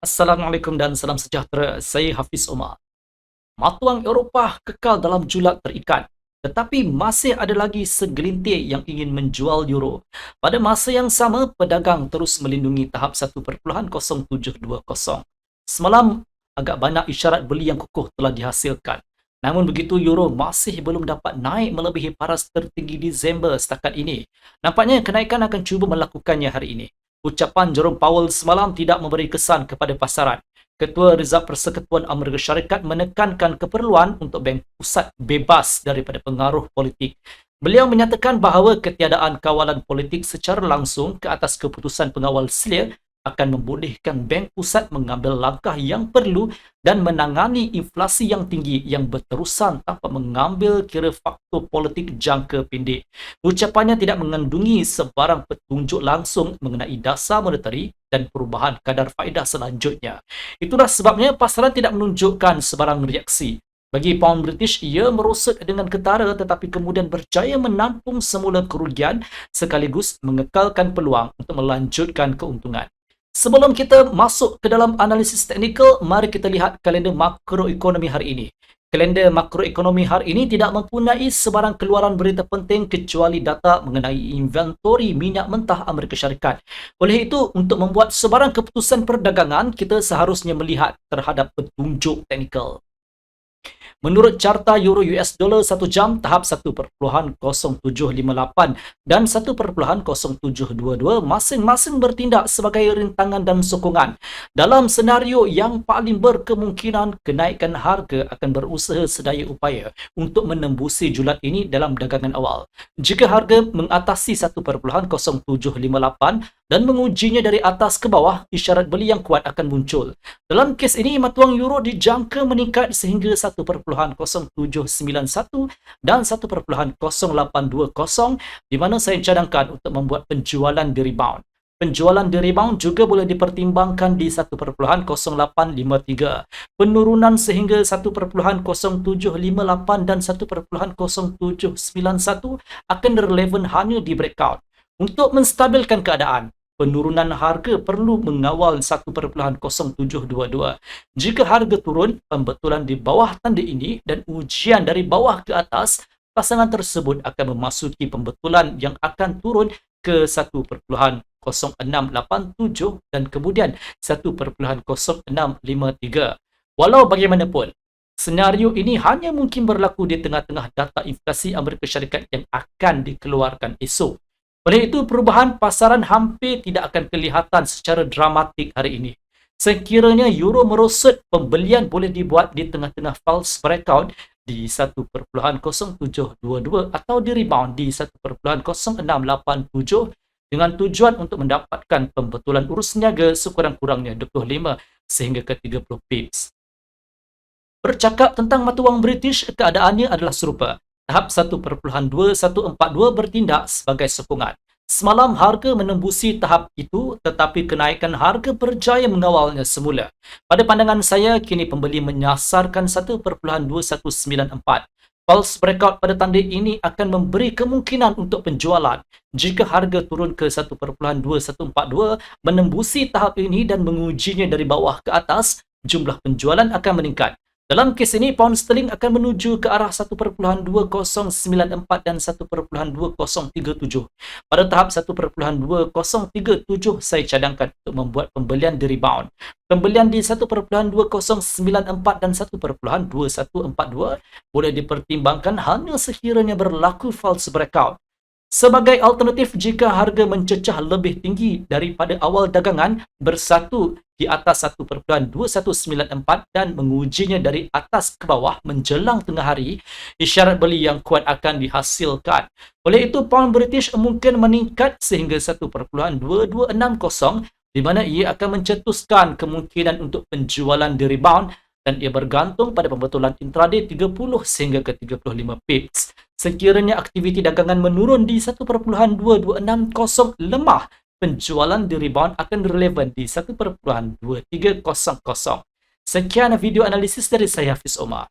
Assalamualaikum dan salam sejahtera. Saya Hafiz Omar. Matuang Eropah kekal dalam julat terikat tetapi masih ada lagi segelintir yang ingin menjual euro. Pada masa yang sama, pedagang terus melindungi tahap 1.0720. Semalam, agak banyak isyarat beli yang kukuh telah dihasilkan. Namun begitu, euro masih belum dapat naik melebihi paras tertinggi Disember setakat ini. Nampaknya kenaikan akan cuba melakukannya hari ini. Ucapan Jerome Powell semalam tidak memberi kesan kepada pasaran. Ketua Reserve Persekutuan Amerika Syarikat menekankan keperluan untuk bank pusat bebas daripada pengaruh politik. Beliau menyatakan bahawa ketiadaan kawalan politik secara langsung ke atas keputusan pengawal selia akan membolehkan bank pusat mengambil langkah yang perlu dan menangani inflasi yang tinggi yang berterusan tanpa mengambil kira faktor politik jangka pendek. Ucapannya tidak mengandungi sebarang petunjuk langsung mengenai dasar monetari dan perubahan kadar faedah selanjutnya. Itulah sebabnya pasaran tidak menunjukkan sebarang reaksi. Bagi pound British, ia merosot dengan ketara tetapi kemudian berjaya menampung semula kerugian sekaligus mengekalkan peluang untuk melanjutkan keuntungan. Sebelum kita masuk ke dalam analisis teknikal, mari kita lihat kalender makroekonomi hari ini. Kalender makroekonomi hari ini tidak mempunyai sebarang keluaran berita penting kecuali data mengenai inventory minyak mentah Amerika Syarikat. Oleh itu, untuk membuat sebarang keputusan perdagangan, kita seharusnya melihat terhadap petunjuk teknikal. Menurut carta euro US dollar 1 jam tahap 1.0758 dan 1.0722 masing-masing bertindak sebagai rintangan dan sokongan. Dalam senario yang paling berkemungkinan kenaikan harga akan berusaha sedaya upaya untuk menembusi julat ini dalam dagangan awal. Jika harga mengatasi 1.0758 dan mengujinya dari atas ke bawah, isyarat beli yang kuat akan muncul. Dalam kes ini, matuang euro dijangka meningkat sehingga 1.07 1.0791 dan 1.0820 di mana saya cadangkan untuk membuat penjualan di rebound. Penjualan di rebound juga boleh dipertimbangkan di 1.0853. Penurunan sehingga 1.0758 dan 1.0791 akan relevan hanya di breakout. Untuk menstabilkan keadaan, penurunan harga perlu mengawal 1.0722. Jika harga turun, pembetulan di bawah tanda ini dan ujian dari bawah ke atas, pasangan tersebut akan memasuki pembetulan yang akan turun ke 1.0687 dan kemudian 1.0653. Walau bagaimanapun, senario ini hanya mungkin berlaku di tengah-tengah data inflasi Amerika Syarikat yang akan dikeluarkan esok. Oleh itu, perubahan pasaran hampir tidak akan kelihatan secara dramatik hari ini. Sekiranya euro merosot, pembelian boleh dibuat di tengah-tengah false breakout di 1.0722 atau di rebound di 1.0687 dengan tujuan untuk mendapatkan pembetulan urus niaga sekurang-kurangnya 25 sehingga ke 30 pips. Bercakap tentang mata wang British, keadaannya adalah serupa tahap 1.2142 bertindak sebagai sokongan. Semalam harga menembusi tahap itu tetapi kenaikan harga berjaya mengawalnya semula. Pada pandangan saya, kini pembeli menyasarkan 1.2194. Pulse breakout pada tanda ini akan memberi kemungkinan untuk penjualan. Jika harga turun ke 1.2142 menembusi tahap ini dan mengujinya dari bawah ke atas, jumlah penjualan akan meningkat. Dalam kes ini, pound sterling akan menuju ke arah 1.2094 dan 1.2037. Pada tahap 1.2037, saya cadangkan untuk membuat pembelian di rebound. Pembelian di 1.2094 dan 1.2142 boleh dipertimbangkan hanya sekiranya berlaku false breakout. Sebagai alternatif jika harga mencecah lebih tinggi daripada awal dagangan bersatu di atas 1.2194 dan mengujinya dari atas ke bawah menjelang tengah hari, isyarat beli yang kuat akan dihasilkan. Oleh itu, pound British mungkin meningkat sehingga 1.2260 di mana ia akan mencetuskan kemungkinan untuk penjualan di rebound dan ia bergantung pada pembetulan intraday 30 sehingga ke 35 pips. Sekiranya aktiviti dagangan menurun di 1.2260 lemah, penjualan di rebound akan relevan di 1.2300. Sekian video analisis dari saya Hafiz Omar.